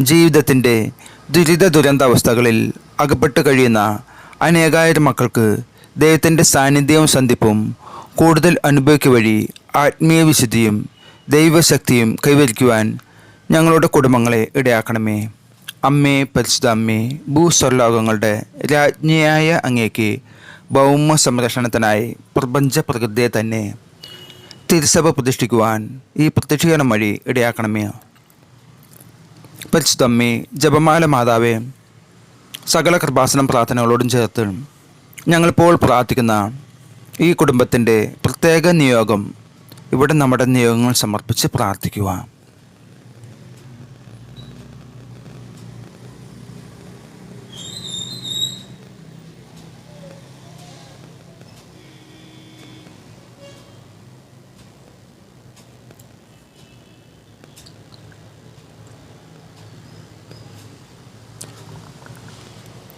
ജീവിതത്തിന്റെ ദുരിത ദുരന്താവസ്ഥകളിൽ അകപ്പെട്ട് കഴിയുന്ന അനേകായിരം മക്കൾക്ക് ദൈവത്തിന്റെ സാന്നിധ്യവും സന്ധിപ്പും കൂടുതൽ അനുഭവിക്കുക വഴി ആത്മീയ വിശുദ്ധിയും ദൈവശക്തിയും കൈവരിക്കുവാൻ ഞങ്ങളുടെ കുടുംബങ്ങളെ ഇടയാക്കണമേ. അമ്മേ പരിശുദ്ധ അമ്മേ ഭൂസ്വർലോകങ്ങളുടെ രാജ്ഞിയായ അങ്ങേക്ക് ഭൗമ സംരക്ഷണത്തിനായി പ്രപഞ്ച പ്രകൃതിയെ തന്നെ തിരുസഭ പ്രതിഷ്ഠിക്കുവാൻ ഈ പ്രത്യക്ഷീകരണം വഴി ഇടയാക്കണമേ. പരിശുദ്ധ അമ്മേ ജപമാല മാതാവേ സകല കൃപാസനം പ്രാർത്ഥനകളോടും ചേർത്ത് ഞങ്ങളിപ്പോൾ പ്രാർത്ഥിക്കുന്ന ഈ കുടുംബത്തിന്റെ പ്രത്യേക നിയോഗം ഇവിടെ നമ്മുടെ നിയോഗങ്ങൾ സമർപ്പിച്ച് പ്രാർത്ഥിക്കുക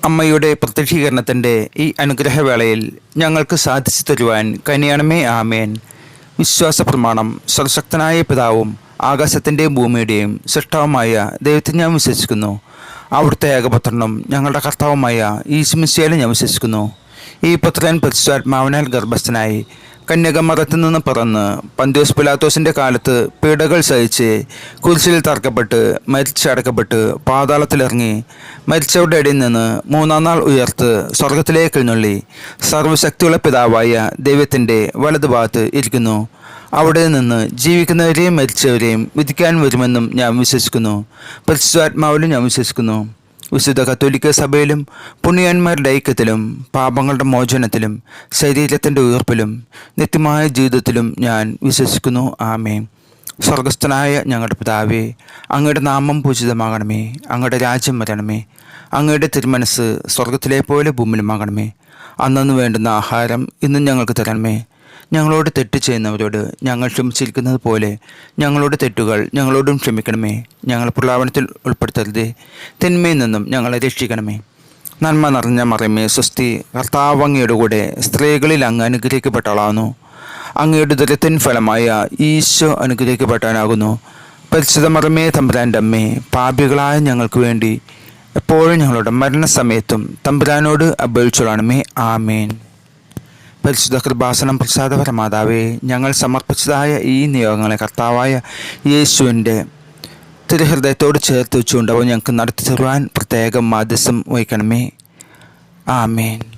അമ്മയുടെ പ്രത്യക്ഷീകരണത്തിന്റെ ഈ അനുഗ്രഹവേളയിൽ ഞങ്ങൾക്ക് സാധിച്ചു തരുവാൻ കനിയണമേ ആമേൻ. വിശ്വാസ പ്രമാണം സർശക്തനായ പിതാവും ആകാശത്തിന്റെയും ഭൂമിയുടെയും സൃഷ്ടാവുമായ ദൈവത്തെ ഞാൻ വിശ്വസിക്കുന്നു. അവിടുത്തെ ഏകപുത്രനും ഞങ്ങളുടെ കർത്താവുമായ ഈശ്മിശയിലും ഞാൻ വിശ്വസിക്കുന്നു. ഈ പുത്രൻ പരിശുദ്ധാത്മാവിനാൽ ഗർഭസ്ഥനായി. കന്യകമരത്തിൽ നിന്ന് പിറന്ന് പന്തിയോസ് പിലാത്തോസിന്റെ കാലത്ത് പീഡകൾ സഹിച്ച് കുരിശിൽ തറക്കപ്പെട്ട് മരിച്ചടക്കപ്പെട്ട് പാതാളത്തിലിറങ്ങി മരിച്ചവരുടെ ഇടയിൽ നിന്ന് മൂന്നാം നാൾ ഉയർത്ത് സ്വർഗത്തിലേക്ക് എഴുന്നള്ളി. സർവശക്തിയുള്ള പിതാവായ ദൈവത്തിന്റെ വലതുഭാഗത്ത് ഇരിക്കുന്നു. അവിടെ നിന്ന് ജീവിക്കുന്നവരെയും മരിച്ചവരെയും വിധിക്കാൻ വരുമെന്നും ഞാൻ വിശ്വസിക്കുന്നു. പരിശുദ്ധാത്മാവിലും ഞാൻ വിശ്വസിക്കുന്നു. വിശുദ്ധ കത്തോലിക്ക സഭയിലും പുണ്യന്മാരുടെ ഐക്യത്തിലും പാപങ്ങളുടെ മോചനത്തിലും ശരീരത്തിന്റെ ഉയർപ്പിലും നിത്യമായ ജീവിതത്തിലും ഞാൻ വിശ്വസിക്കുന്നു. ആമേ സ്വർഗസ്ഥനായ ഞങ്ങളുടെ പിതാവേ അങ്ങയുടെ നാമം പൂജിതമാകണമേ. അങ്ങയുടെ രാജ്യം വരണമേ. അങ്ങയുടെ തിരുമനസ് സ്വർഗത്തിലെ പോലെ ഭൂമിയിലുമാകണമേ. അന്നു വേണ്ടുന്ന ആഹാരം ഇന്നും ഞങ്ങൾക്ക് തരണമേ. ഞങ്ങളോട് തെറ്റ് ചെയ്യുന്നവരോട് ഞങ്ങൾ ക്ഷമിച്ചിരിക്കുന്നത് പോലെ ഞങ്ങളുടെ തെറ്റുകൾ ഞങ്ങളോടും ക്ഷമിക്കണമേ. ഞങ്ങൾ പ്രലാപനത്തിൽ ഉൾപ്പെടുത്തരുതേ. തിന്മയിൽ നിന്നും ഞങ്ങളെ രക്ഷിക്കണമേ. നന്മ നിറഞ്ഞ മറിമേ സ്വസ്തി കർത്താവങ്ങയുടെ കൂടെ സ്ത്രീകളിൽ അങ്ങ് അനുഗ്രഹിക്കപ്പെട്ടവളാകുന്നു. അങ്ങയുടെ ദുരിതത്തിൻ ഫലമായ ഈശോ അനുഗ്രഹിക്കപ്പെട്ടാനാകുന്നു പരിശുദ്ധ മറിമേ തമ്പുരാന്റെ അമ്മേ പാപികളായ ഞങ്ങൾക്ക് വേണ്ടി എപ്പോഴും ഞങ്ങളുടെ മരണസമയത്തും തമ്പുരാനോട് അപേക്ഷിച്ചോളാണമേ. ആമേൻ. പരിശുദ്ധ കൃപാസനം പ്രസാദപരമാതാവേ ഞങ്ങൾ സമർപ്പിച്ചതായ ഈ നിയോഗങ്ങളെ കർത്താവായ യേശുവിന്റെ തിരുഹൃദയത്തോട് ചേർത്ത് വെച്ചുകൊണ്ട് അവ ഞങ്ങൾക്ക് നടത്തി തരുവാൻ പ്രത്യേകം മാധ്യസ്ഥം വഹിക്കണമേ. ആമേൻ.